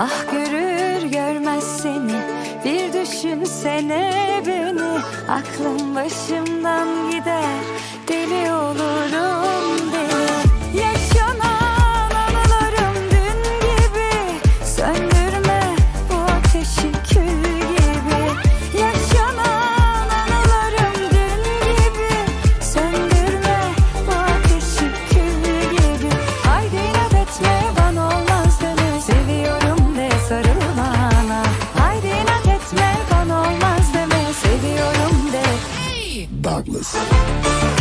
Ah görür görmez seni Bir düşünsene beni. Aklım başımdan gider Deli olur Douglas.